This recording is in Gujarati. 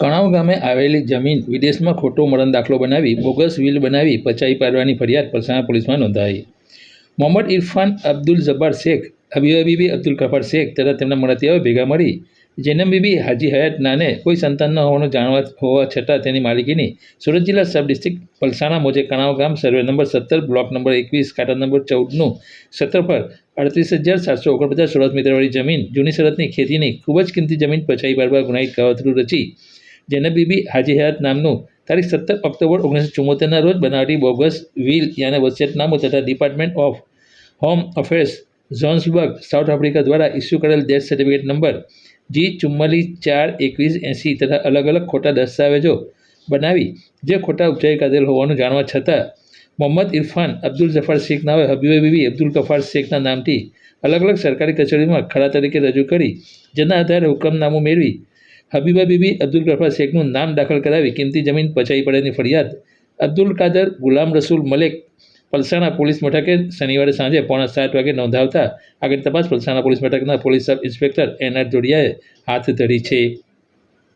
કણાવ ગામે આવેલી જમીન વિદેશમાં ખોટો મરણ દાખલો બનાવી બોગસ વિલ બનાવી પચાવી પાડવાની ફરિયાદ પલસાણા પોલીસમાં નોંધાઈ. મોહમ્મદ ઇરફાન અબ્દુલ જબ્બાર શેખ હબીબા બીબી અબ્દુલ કફાર શેખ તથા તેમના મળતિયાઓ ભેગા મળી. જૈનમ હાજી હયાત નાને કોઈ સંતાન ન હોવાનું જાણવા હોવા છતાં તેની માલિકીની સુરત જિલ્લા સબ ડિસ્ટ્રિક્ટ પલસાણા મોજે કણાવ ગામ સર્વે નંબર સત્તર, બ્લોક નંબર એકવીસ કાંટા નંબર ચૌદનું સત્તર પર અડત્રીસ હજાર સાતસો ઓગણપચાસ સુરત મીટરવાળી જમીન જૂની શરતની ખેતીની ખૂબ જ કિંમતી જમીન પછાઈ પાડવા ગુનાહિત કાવતરું રચી જેને બીબી હાજી હયાત નામનું તારીખ સત્તર ઓક્ટોબર ઓગણીસો ચુમ્મોતેરના રોજ બનાવટી બોગસ વિલ યાને વસિયતનામું તથા department of home affairs Johannesburg South Africa દ્વારા ઇસ્યુ કરેલ ડેથ સર્ટિફિકેટ નંબર જી ચુમ્માલીસ ચાર એકવીસ એંસી તથા અલગ અલગ ખોટા દસ્તાવેજો બનાવી, જે ખોટા ઉપચારી કાઢેલ હોવાનું જાણવા છતાં, મોહમ્મદ ઇરફાન અબ્દુલ જફાર શેખ નામે હબીબા બીબી અબ્દુલ કફાર શેખના નામથી અલગ અલગ સરકારી કચેરીમાં ખરા તરીકે રજૂ કરી, જેના આધારે હુકમનામું મેળવી હબીબા બીબી, અબ્દુલ ગફાર શેખનું નામ દાખલ કરાવી કિંમતી જમીન પચાવી પડેની ફરિયાદ. અબ્દુલ કાદર ગુલામ રસૂલ મલેક, પલસાણા પોલીસ મથકે શનિવારે સાંજે પોણા સાત વાગે નોંધાવતા આગળ તપાસ પલસાણા પોલીસ મથકના પોલીસ સબ ઇન્સ્પેક્ટર એનઆર જોડિયાએ હાથ ધરી છે.